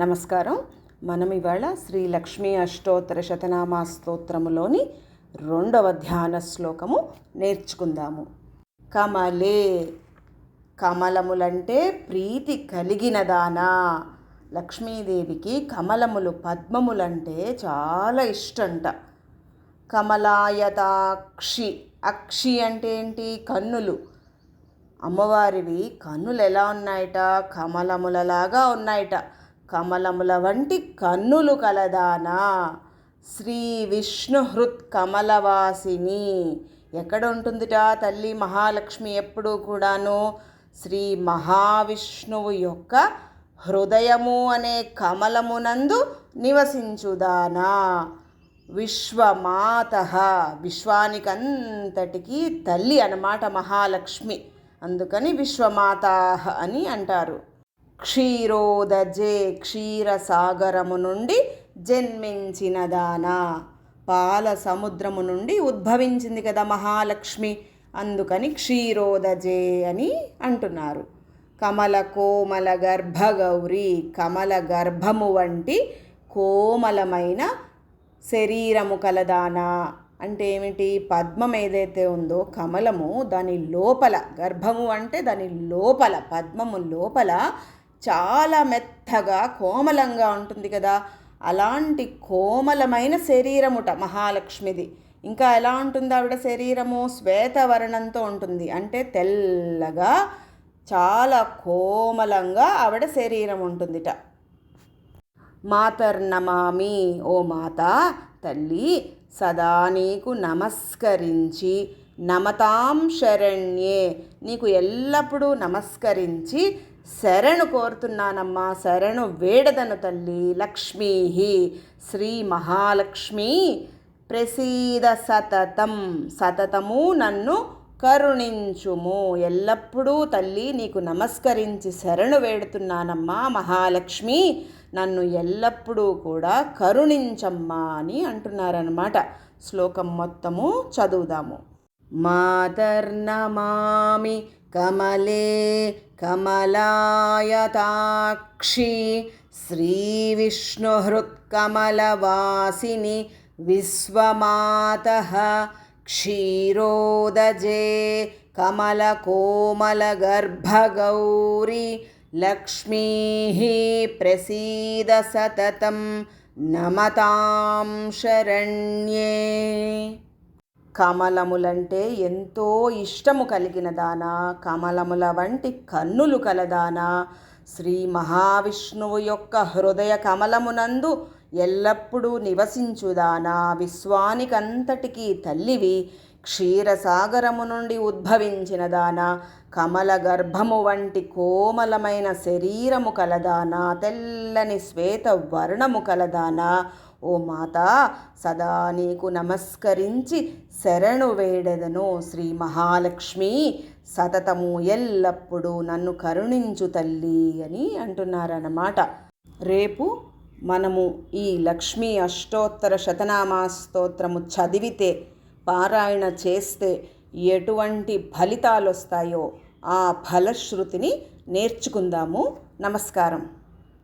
నమస్కారం. మనం ఇవాళ శ్రీ లక్ష్మీ అష్టోత్తర శతనామా స్తోత్రములోని రెండవ ధ్యాన శ్లోకము నేర్చుకుందాము. కమలే కమలములంటే ప్రీతి కలిగినదానా లక్ష్మీదేవికి కమలములు పద్మములంటే చాలా ఇష్టంట. కమలాయతాక్షి అక్షి అంటే ఏంటి? కన్నులు. అమ్మవారివి కన్నులు ఎలా ఉన్నాయట? కమలములలాగా ఉన్నాయట. కమలముల వంటి కన్నులు కలదానా. శ్రీ విష్ణు హృత్ కమలవాసిని. ఎక్కడ ఉంటుందిట తల్లి మహాలక్ష్మి ఎప్పుడూ కూడాను? శ్రీ మహావిష్ణువు యొక్క హృదయము అనే కమలమునందు నివసించుదానా. విశ్వమాత. విశ్వానికంతటికీ తల్లి అన్నమాట మహాలక్ష్మి. అందుకని విశ్వమాత అని అంటారు. క్షీరోదజే క్షీరసాగరము నుండి జన్మించినదానా పాల సముద్రము నుండి ఉద్భవించింది కదా మహాలక్ష్మి. అందుకని క్షీరోదజే అని అంటున్నారు. కమల కోమల గర్భగౌరి కమల గర్భము వంటి కోమలమైన శరీరము కలదానా. అంటే ఏమిటి? పద్మం ఏదైతే ఉందో కమలము దాని లోపల గర్భము అంటే దాని లోపల పద్మము లోపల చాలా మెత్తగా కోమలంగా ఉంటుంది కదా. అలాంటి కోమలమైన శరీరముట మహాలక్ష్మిది. ఇంకా ఎలా ఉంటుంది ఆవిడ శరీరము? శ్వేతవర్ణంతో ఉంటుంది. అంటే తెల్లగా చాలా కోమలంగా ఆవిడ శరీరం ఉంటుందిట. మాతర్నమామి ఓ మాత తల్లి సదా నీకు నమస్కరించి నమతాం శరణ్యే. నీకు ఎల్లప్పుడూ నమస్కరించి శరణు కోరుతున్నానమ్మా శరణు వేడదను తల్లి లక్ష్మీ శ్రీ మహాలక్ష్మి ప్రసీద సతతం. సతతము నన్ను కరుణించుము. ఎల్లప్పుడూ తల్లి నీకు నమస్కరించి శరణు వేడుతున్నానమ్మా మహాలక్ష్మి. నన్ను ఎల్లప్పుడూ కూడా కరుణించమ్మా అని అంటున్నారనమాట శ్లోకం మొత్తము చదువుదాము. మాతర్నమామి कमले कमलायताक्षि श्रीविष्णुहृत्कमलवासिनि विश्वमातः क्षीरोदजे कमलकोमलगर्भगौरि लक्ष्मीः प्रसीदसततं नमतां शरण्ये। కమలములంటే ఎంతో ఇష్టము కలిగిన దానా కమలముల వంటి కన్నులు కలదానా శ్రీ మహావిష్ణువు యొక్క హృదయ కమలమునందు ఎల్లప్పుడూ నివసించుదానా విశ్వానికంతటికీ తల్లివి క్షీరసాగరము నుండి ఉద్భవించిన దాన. కమల గర్భము వంటి కోమలమైన శరీరము కలదానా తెల్లని శ్వేత వర్ణము కలదానా ఓ మాత సదా నీకు నమస్కరించి శరణు వేడెదను శ్రీ మహాలక్ష్మి. సతతము ఎల్లప్పుడూ నన్ను కరుణించు తల్లి అని అంటున్నారన్నమాట. రేపు మనము ఈ లక్ష్మీ అష్టోత్తర శతనామా స్తోత్రము చదివితే పారాయణ చేస్తే ఎటువంటి ఫలితాలు వస్తాయో ఆ ఫలశ్రుతిని నేర్చుకుందాము. నమస్కారం.